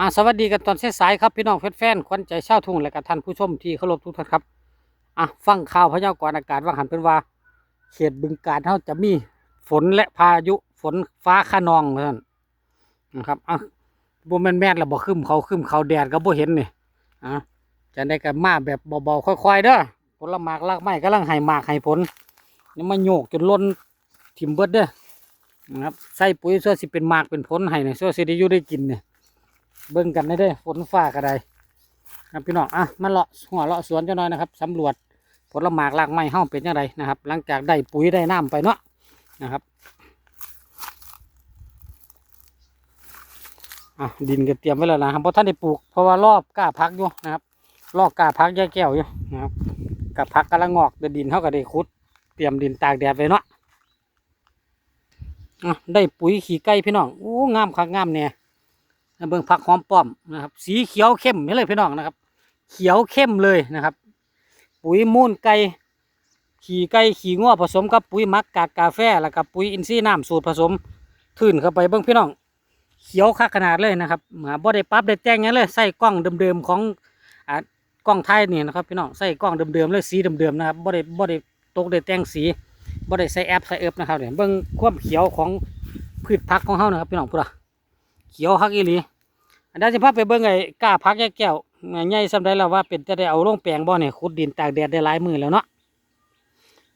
อ่าสวัสดีกันตอนสายๆครับพี่น้องแฟนๆขวัญใจชาวทุ่งและกับท่านผู้ชมที่เคารพทุกท่านครับอะฟังข่าวพยากรณ์อากาศว่าหันเป็นว่า เขตบึงการเขาจะมีฝนและพายุฝนฟ้าขนองนั่นนะครับอะบ่แม่นแม่นแล้วบ่ขึ้นเขาขึ้นเขาแดดก็บ่เห็นนี่อะจะได้กันมาแบบเบาๆค่อยๆเด้อผลหมากลากไม้กำลังให้หมากให้ผลนี่มาโยกจนล้นถิ่มเบิดเด้อนะครับใส่ปุ๋ยเสื้อสิเป็นหมากเป็นผลให้เนี่ยเสื้อสิได้อยู่ได้กินเนี่ย เบิ่งกันได้เด้ฝนฟ้าก็ได้ครับพี่น้องอะมาเลาะหัวเลาะสวนเจ้าน้อยนะครับสำรวจผลหมากรากไม้เฮ้าเป็นยังไงนะครับ หลังจากได้ปุ๋ยได้น้ำไปเนาะนะครับอะดินก็เตรียมไว้แล้วนะครับเพราะท่านได้ปลูกเพราะว่ารอบกล้าพักอยู่นะครับ รอบกล้าพักแย่แก้วอยู่นะครับกับพักกำลังอกแต่ดินเท่ากับได้ขุด เตรียมดินตากแดดไว้เนาะอะได้ปุ๋ยขี้ไก่พี่น้องโอ้งามคักงามเนี่ย เบิ่งผักหอมป้อมนะครับ สีเขียวเข้มนี่เลยพี่น้องนะครับ เขียวเข้มเลยนะครับ ปุ๋ยมูลไก่ขี่ไก่ขี่ง้อผสมกับปุ๋ยมักกากกาแฟแล้วกับปุ๋ยอินทรีย์น้ำสูตรผสมทื่นเข้าไปเบิ่งพี่น้อง เขียวคักขนาดเลยนะครับมาบ่ได้ปั๊บได้แต่งหยังเลยใส่กล้องเดิมๆของอ่ากล้องไทยนี่นะครับพี่น้องใส่กล้องเดิมๆเลยสีเดิมๆนะครับบ่ได้บ่ได้ตกได้แต่งสีบ่ได้ใส่แอปใส่เอิบนะครับเนี่ยเบิ่งความเขียวของพืชผักของเฮานะครับพี่น้องพุ่นล่ะ เขียวฮักอีหลีอันนั้นจะพาไปเบิ่งไอ้กล้าพักแย่แก้วใหญ่สำได้แล้วว่าเป็นจะได้เอาลงแปลงบ่เนี่ยขุดดินตากแดดได้หลายมือแล้วเนาะ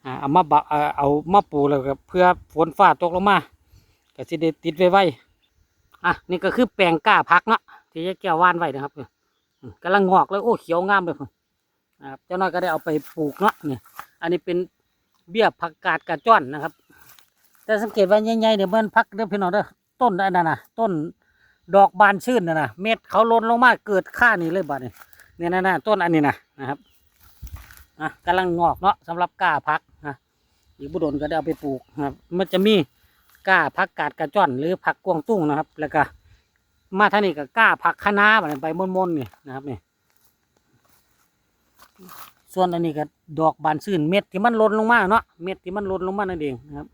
อ่าเอามาบะเอามาปูแล้วก็เพื่อฝนฟ้าตกลงมาก็สิได้ติดไว้ไว้อะนี่ก็คือแปลงกล้าพักเนาะที่แย่แก้วว่านไว้นะครับกำลังงอกเลยโอ้เขียวงามเลยนะครับเจ้าน้อยก็ได้เอาไปปลูกเนาะเนี่ยอันนี้เป็นเบี้ยผักกาดกระจ้อนนะครับ แต่สังเกตว่าใหญ่ๆเนี่ยมันพักเด้อพี่น้องเด้อต้นอันนั้นนะต้น ดอกบานชื่นนะนะเม็ดเขาล้นลงมาเกิดค่านี่เลยบาดนี่เนี่ยนะนะต้นอันนี้นะนะครับอะกำลังงอกเนาะสำหรับก้าพักนะอีกบุดนก็ได้เอาไปปลูกนะครับมันจะมีก้าพักกาดกระจ้อนหรือผักกวางตุ้งนะครับ แล้วก็มาท่านี้ก็ก้าผักคะน้าแบบใบม่นๆนี่นะครับนี่ส่วนอันนี้ก็ดอกบานชื่นเม็ดที่มันหล้นลงมาเนาะเม็ดที่มันหล้นลงมานั่นเองนะครับ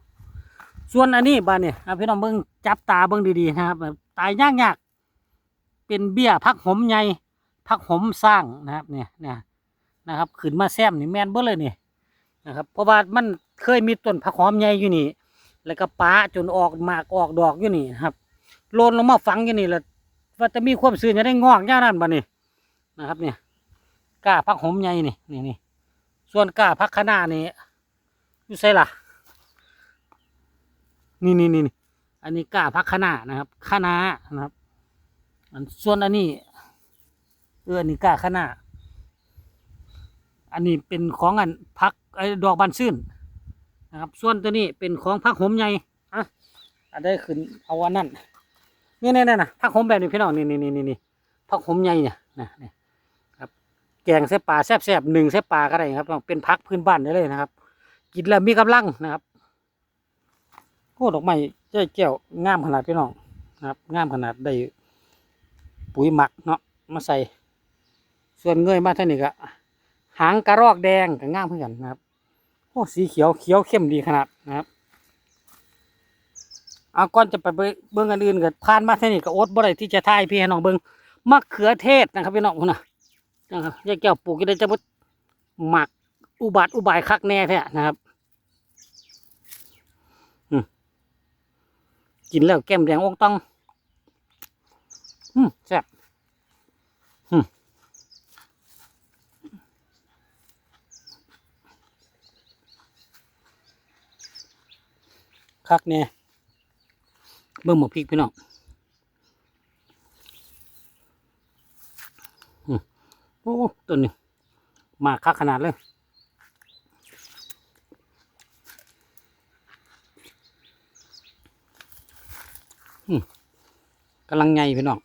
ส่วนอันนี้บ้านเนี่ยพี่น้องเบิ้งจับตาเบิ้งดีๆนะครับ ตายยากยากๆเป็นเบี้ยพักหอมใหญ่พักหอมสร้างนะครับเนี่ยเนี่ยนะครับขึ้นมาแซมนี่แมนเบิ้เลยนี่นะครับเพราะว่ามันเคยมีต้นผักหอมใหญ่อยู่นี่ แล้วก็ป้าจนออกหมากออกดอกอยู่นี่นครับโลนลงมาฝังอยู่นี่แล้วว่าจะมีความซื่นจะได้งอกย่านั้นบ้านี่นะครับเนี่ยก้าพักหอมใหญ่นี่นี่นี่ส่วนก้าพักคะน้านี่อยู่ใส่ล่ะนี่นี่นี่นี่ อันนี้ก้าพักคะน้านะครับคะน้านะครับ อันส่วนอันนี้ เอออันนี้ก้าคะน้าอันนี้เป็นของอันพักไอ้ดอกบานซื่นนะครับ ส่วนตัวนี้เป็นของพักหอมใหญ่อะอันได้ขึ้นเอาอันนั้นนี่นี่นี่นะพักหอมแบบนี้พี่น้องนี่นี่นี่นี่นพักหอมใหญ่เนี่ยนะนี่ครับแกงเส้ปลาแซ่บๆหนึ่งเส้ปลาก็ได้ครับเป็นพักพื้นบ้านได้เลยนะครับ กินแล้วมีกำลังนะครับ โอ้ดอกไม้ใจแก้วงามขนาดพี่น้องนะครับงามขนาดได้ปุ๋ยหมักเนาะมาใส่ ส่วนเงยมาเท่านี้ก็หางกระรอกแดงก็งามเพื่อกันนะครับโอ้สีเขียวเขียวเข้มดีขนาดนะครับเอาก่อนจะไปเบิ่งอันอื่นก็ผ่านมาเท่านี้ก็อดบ่ได้ที่จะทายพี่ให้น้องเบิ่งมะเขือเทศนะครับพี่น้องพุ่นะนะครับยายแก้วปลูกก็ได้จะบ่หมักอุบาทอุบายคักแน่แท้นะครับ กินแล้วแก้มแดงอกต้องอืมแซ่บอืมคักเนี่ยเบิ่งหมกพริกพี่น้องอืมโอ้ตัวนี้มาคักขนาดเลย กำลังไงพี่น้อง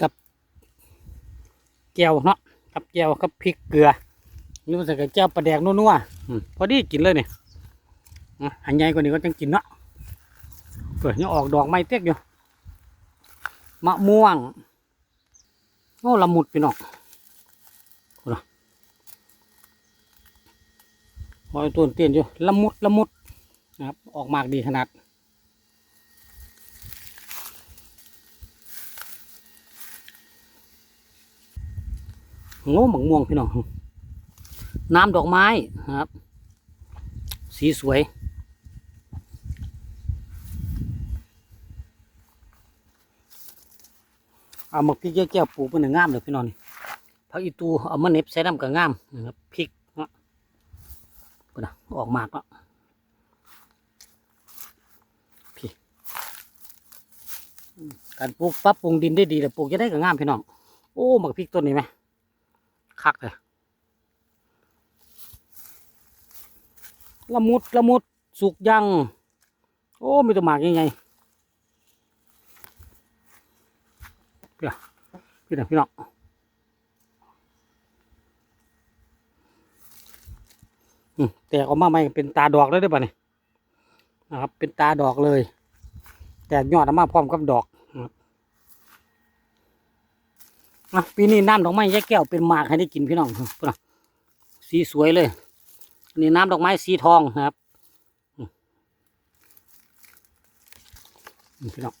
กับแก้วเนาะกับแก้วกับพริกเกลือหรือว่าใส่กับแก้วปลาแดกนัวๆอืมพอดีกินเลยเนี่ยอะหันใหญ่กว่านี้ก็จังกินเนาะเปิดยังออกดอกไม้เต็กอยู่มะม่วงโอ้ละมุดพี่น้องโอ้ละหอยต้นเตี้ยนอยู่ละมุดละมุดนะครับออกมากดีขนาด โง่หมักม่วงพี่น้องน้ำดอกไม้นะครับ สีสวย เอาหมักพริกแก้วปูเป็นงามเลยพี่น้องนี่ผักอีตูเอามาเน็บใส่น้ำกับงามนะครับพริกเนะพุ่นะออกมากแล้วพี่การปลูกปรับปรุงดินได้ดีแต่ปลูกจะได้กับงามพี่น้อง โอ้หมักพริกต้นนี้ไหม คักเลยละมุดละมุดสุกยัง โอ้มีตัวหมากยังไงพี่น้องพี่น้องอืมแตกออกมาใหม่เป็นตาดอกเลยได้ป่ะนี่นะครับ เป็นตาดอกเลย แตกยอดออกมาพร้อมกับดอก นะปีนี้น้ำดอกไม้แยกแก้วเป็นหมากให้ได้กินพี่น้องน้องสีสวยเลยนนี้น้ำดอกไม้สีทองนะครับอืมอืมพี่น้อง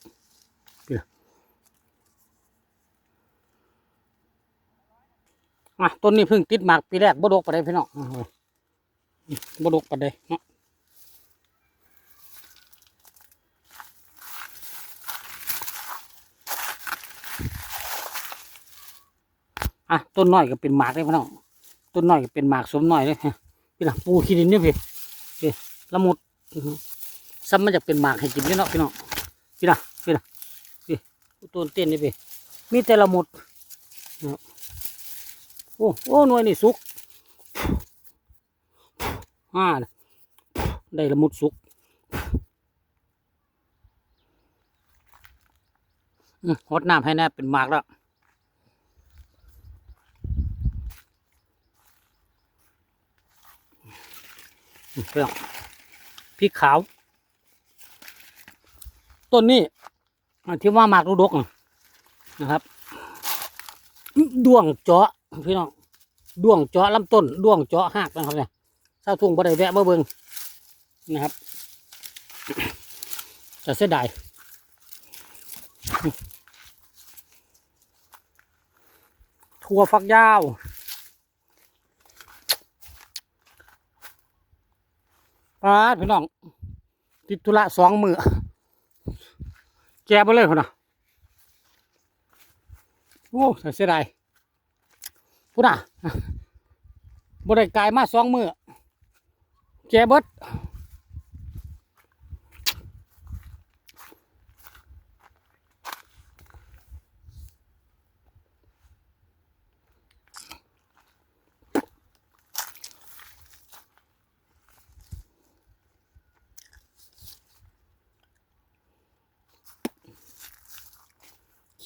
อะต้นนี้เพิ่งติดหมากปีแรกบดกไปได้พี่น้องบดกไปได้เนาะ อะต้นน้อยก็เป็นหมากได้พี่น้องต้นน้อยก็เป็นหมากสมน้อยเลยพี่น้องปูขี้ดินเนี่ยพี่พี่ละมุดซ้ำมันจะเป็นหมากให้กินเนี่ยเนาะพี่น้องพี่น้องพี่น้องพี่ต้นเต้นนี่พี่มีแต่ละมุดโอ้โอ้หน่วยนี่สุกอ่าได้ละมุดสุกหดน้ำให้แน่เป็นหมากแล้ว เปรี้ยวพริกขาว ต้นนี้ที่ว่าหมากรุดกนะครับ ด้วงเจาะพี่น้องด้วงเจาะลำต้น ด้วงเจาะหักนะครับเนี่ยเศร้าทุ่งบ่ได้แวะมาเบิ่งนะครับจะเสียดายถั่วฝักยาว อ่าพี่น้อง ติดธุระสองมือแกไปเลยคนน่ะโอ้เสียดายพูดอะบได้กายมาสองมือแกเบิด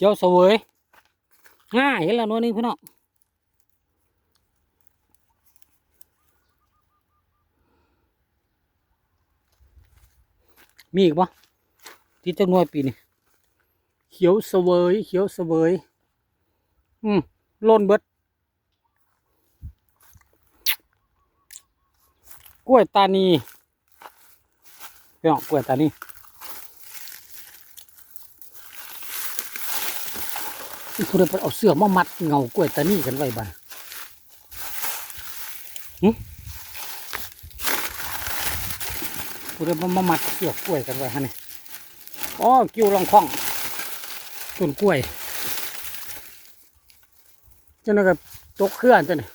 ขียวเสวยง่ายเห็นแล้วนัวนึงพี่น้องมีอีกปะที่จะหน่วยปีนี้เขียวเสวยเขียวเสวยอืมล่นเบิดกล้วยตานีพี่น้องกล้วยตานี ผู้ใดไปเอาเสื้อมามัดเงากล้วยตานี่กันไว้บ้านหึผู้ใดมามามัดเสื้อกล้วยกันไว้ฮะนี่อ๋อกิ้วรองคล้องต้นกล้วยเจ้านั่นก็ตกเคลื่อนจ้ะนี่